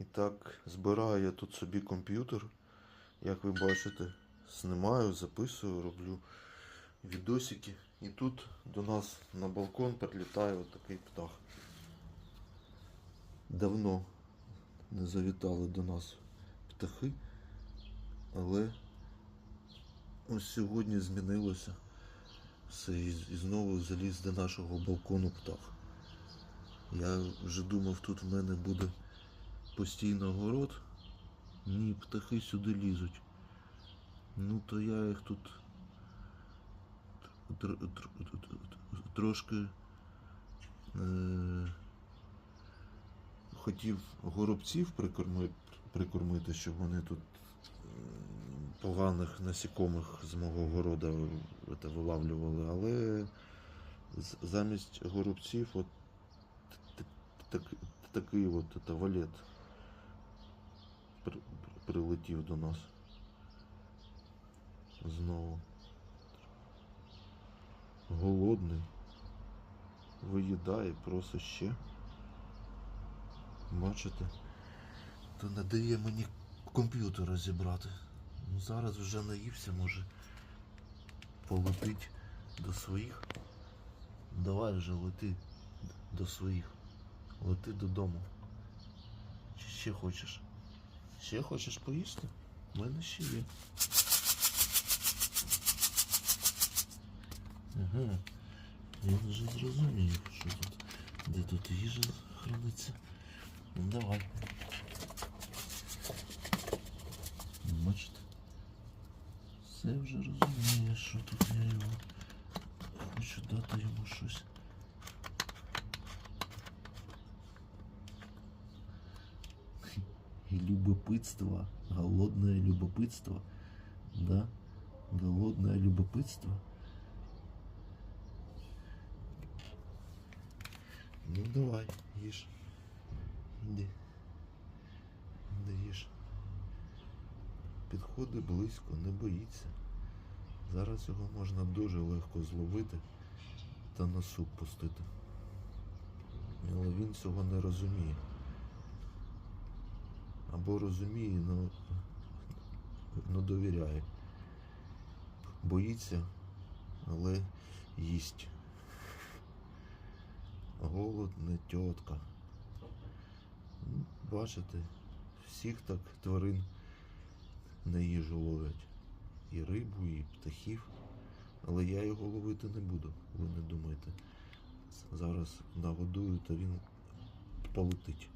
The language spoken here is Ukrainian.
І так, збираю я тут собі комп'ютер. Як ви бачите, знімаю, записую, роблю відосики. І тут до нас на балкон прилітає отакий птах. Давно не завітали до нас птахи, але ось сьогодні змінилося все і, знову заліз до нашого балкону птах. Я вже думав, тут в мене буде постійно город. Ні, птахи сюди лізуть. Ну то я їх тут тр- тр- тр- тр- трошки е- хотів горобців прикорми- прикормити, щоб вони тут поганих насікомих з мого города це, вилавлювали, але замість горобців от такий от це, валет прилетів до нас. Знову. Голодний. Виїдає, просить ще. Бачите? То не дає мені комп'ютера зібрати. Ну зараз вже наївся, може полетить до своїх. Давай вже лети до своїх. Лети додому. Чи ще хочеш? Ще хочеш поїсти? У мене ще є. Ага. Я вже зрозумів, що тут. Де тут їжа храниться. Ну давай. Бачите? Все вже розуміє, що тут я його хочу дати йому щось. И любопытство, голодное любопытство, да, голодное любопытство. Ну давай, їж. Іди. Іди їж. Підходи близько, не боїться. Зараз його можна дуже легко зловити та на суп пустити. Але він цього не розуміє. Або розуміє, но, но довіряє. Боїться, але їсть. Голод не тітка. Ну, Бачите, всіх так тварин на їжу ловлять. І рибу, і птахів. Але я його ловити не буду, ви не думайте. Зараз нагодую, то він полетить.